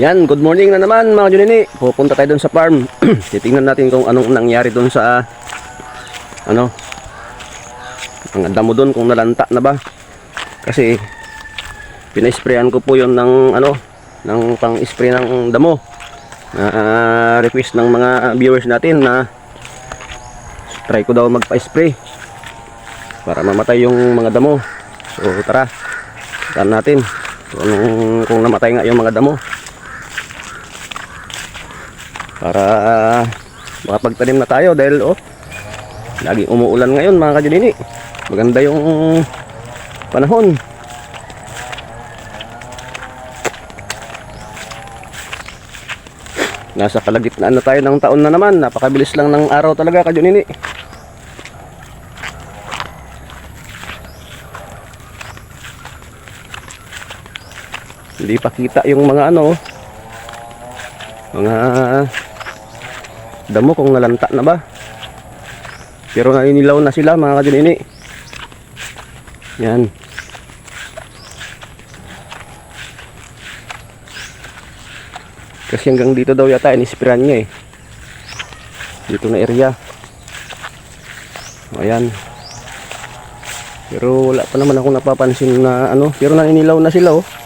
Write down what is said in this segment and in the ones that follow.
Yan, good morning na naman mga Junini. Pupunta tayo doon sa farm. Titingnan natin kung anong nangyari doon sa ano ang damo doon kung nalanta na ba. Kasi pina-sprayan ko po 'yon ng ano ng pang-spray ng damo. Na ah, request ng mga viewers natin na try ko daw magpa-spray para mamatay yung mga damo. So tara, taan natin kung, kung namatay nga yung mga damo para uh, makapagtanim na tayo dahil oh laging umuulan ngayon mga kajunini maganda yung panahon. Nasa kalagitnaan na tayo ng taon na naman. Napakabilis lang ng araw talaga kajunini hindi pa kita yung mga ano mga damo kung nalanta na ba? Pero naninilaw na sila mga kadinini. Yan. Kasi hanggang dito daw yata inispiran niya eh. Dito na area. Ayan. Pero wala pa naman ako napapansin na ano. Pero naninilaw na sila oh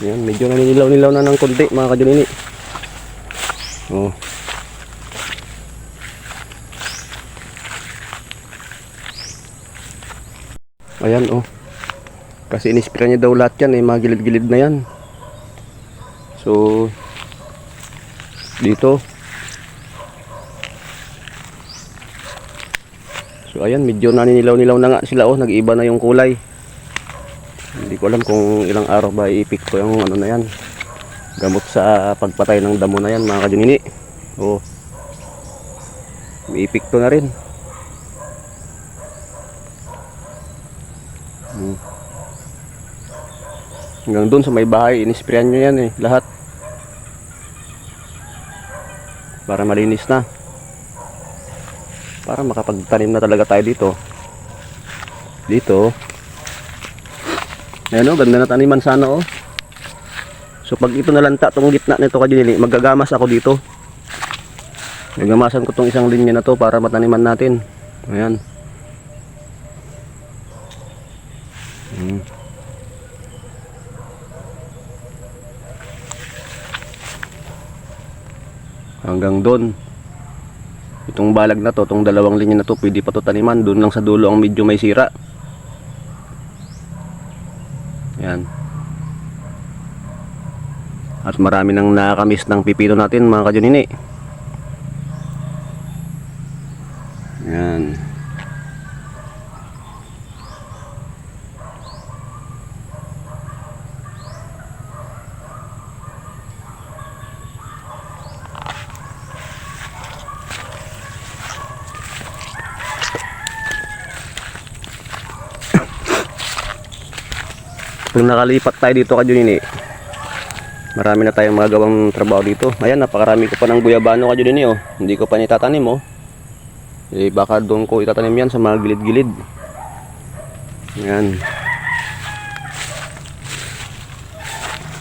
Yan, medyo naninilaw-nilaw na ng konti mga kajunini. Oh. Ayan oh. Kasi inispira niya daw lahat yan, eh, mga gilid-gilid na yan. So, dito. So, ayan, medyo naninilaw-nilaw na nga sila oh, nag-iba na yung kulay. Hindi ko alam kung ilang araw ba iipik ko yung ano na yan. Gamot sa pagpatay ng damo na yan mga kajunini. May ipik to na rin. Hmm. Hanggang doon sa may bahay, inisprayan nyo yan eh, lahat. Para malinis na. Para makapagtanim na talaga tayo dito. Dito, Ayan o, ganda na taniman sana oh. So pag ito nalanta tong gitna nito kadinili, magagamas ako dito. Gagamasan ko tong isang linya na to para mataniman natin. Ayan. Hmm. Hanggang doon. Itong balag na to, itong dalawang linya na to, pwede pa to taniman. Doon lang sa dulo ang medyo may sira. Yan. At marami nang nakakamiss ng pipino natin mga kajunini. Yan. Kung nakalipat tayo dito kajunini, marami na tayong magagawang trabaho dito. Ayan, napakarami ko pa ng guyabano kajunini oh. Hindi ko pa nitatanim oh. Eh, baka doon ko itatanim yan sa mga gilid-gilid. Ayan.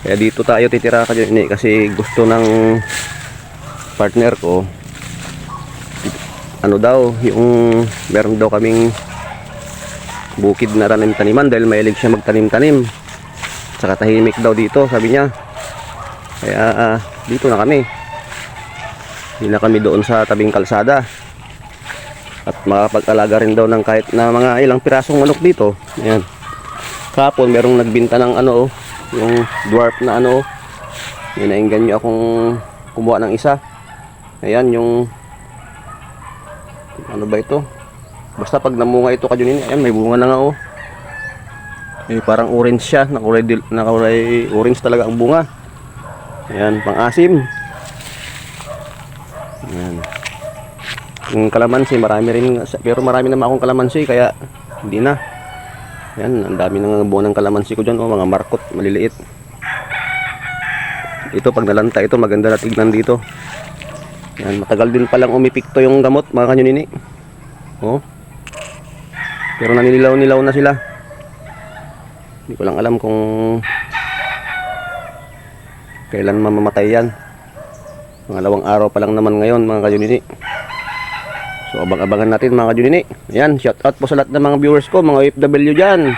Kaya dito tayo titira kajunini kasi gusto ng partner ko ano daw, yung meron daw kaming bukid na tanim-taniman dahil mahilig siya magtanim-tanim. Saka tahimik daw dito, sabi niya. Kaya ah, dito na kami. Hindi na kami doon sa tabing kalsada. At makapag-alaga rin daw ng kahit na mga ilang pirasong manok dito. Ayan. Kapon merong nagbinta ng ano oh, yung dwarf na ano oh. Inainggan niyo akong kumuha ng isa. Ayan yung ano ba ito? Basta pag namunga ito kajunin, ayan may bunga na nga oh. Eh, parang orange siya, nakulay, nakulay orange talaga ang bunga. Ayan, pang-asim. Ayan. Yung kalamansi, marami rin, pero marami naman akong kalamansi, kaya hindi na. Ayan, ang dami ng bunga ng kalamansi ko dyan, oh, mga markot, maliliit. Ito, pag nalanta ito, maganda na tignan dito. Ayan, matagal din palang umipikto yung gamot, mga kanyunini. Oh. Pero naninilaw-nilaw na sila. Hindi ko lang alam kung kailan mamamatay yan. Pangalawang araw pa lang naman ngayon mga kajunini. So abang-abangan natin mga kajunini. Ayan, shout out po sa lahat ng mga viewers ko, mga OFW dyan.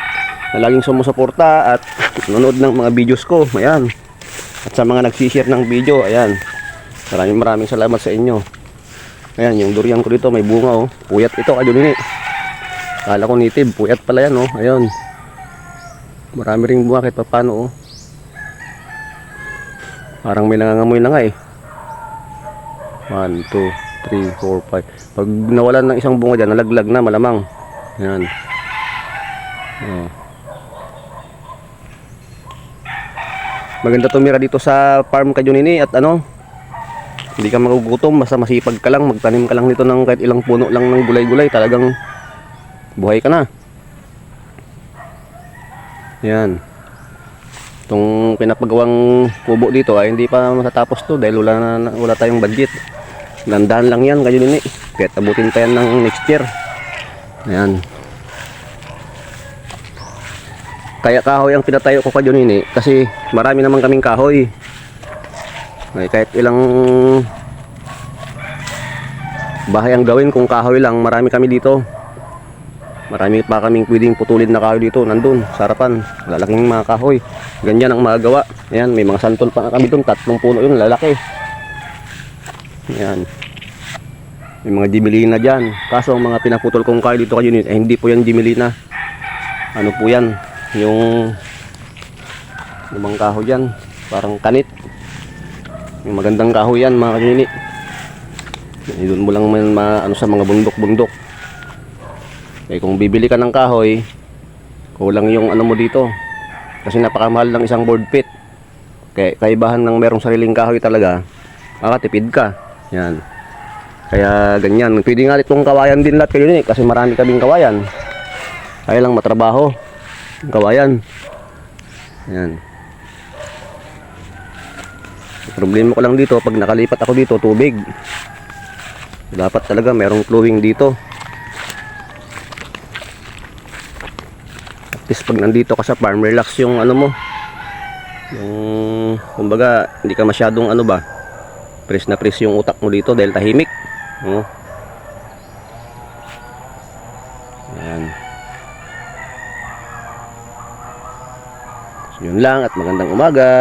Na laging sumusuporta at nanonood ng mga videos ko. Ayan. At sa mga nagsishare ng video, ayan. Maraming maraming salamat sa inyo. Ayan, yung durian ko dito may bunga oh. Puyat ito kajunini. Kala ko native, puyat pala yan oh. Ayun. Marami ring bunga kahit papano oh. Parang may nangangamoy na nga eh. 1, 2, 3, 4, 5. Pag nawalan ng isang bunga dyan, nalaglag na malamang. Yan. Oh. Maganda tumira dito sa farm Kajunini at ano, hindi ka magugutom, basta masipag ka lang, magtanim ka lang nito ng kahit ilang puno lang ng gulay-gulay, talagang buhay ka na. Yan. Itong pinapagawang kubo dito ay hindi pa matatapos to dahil wala, na, wala tayong budget. Landahan lang yan kayo nini. Kahit abutin pa yan ng next year. Ayan. Kaya kahoy ang pinatayo ko kayo nini kasi marami naman kaming kahoy. Ay, kahit ilang bahay ang gawin kung kahoy lang, marami kami dito. Marami pa kaming pwedeng putulin na kahoy dito, nandun, sa harapan. Lalaking mga kahoy. Ganyan ang magagawa. Ayan, may mga santol pa nga kami doon, tatlong puno yun, lalaki. Ayan. May mga jimelina dyan. Kaso ang mga pinaputol kong kahoy dito kayo, eh, hindi po yan jimelina. Ano po yan? Yung lumang kahoy yan. Parang kanit. Yung magandang kahoy yan, mga kanini. Doon mo lang man ma, ano sa mga bundok-bundok. Eh kung bibili ka ng kahoy, kulang yung ano mo dito. Kasi napakamahal ng isang board pit. Kaya kaibahan ng merong sariling kahoy talaga, makatipid ka. Yan. Kaya ganyan. Pwede nga itong kawayan din lahat kayo ni kasi marami kaming kawayan. Kaya lang matrabaho. Kawayan. Yan. Problema ko lang dito, pag nakalipat ako dito, tubig. Dapat talaga merong flowing dito. Least pag nandito ka sa farm, relax yung ano mo. Yung, kumbaga, hindi ka masyadong ano ba, press na press yung utak mo dito dahil tahimik. No? Ayan. So, yun lang at magandang umaga.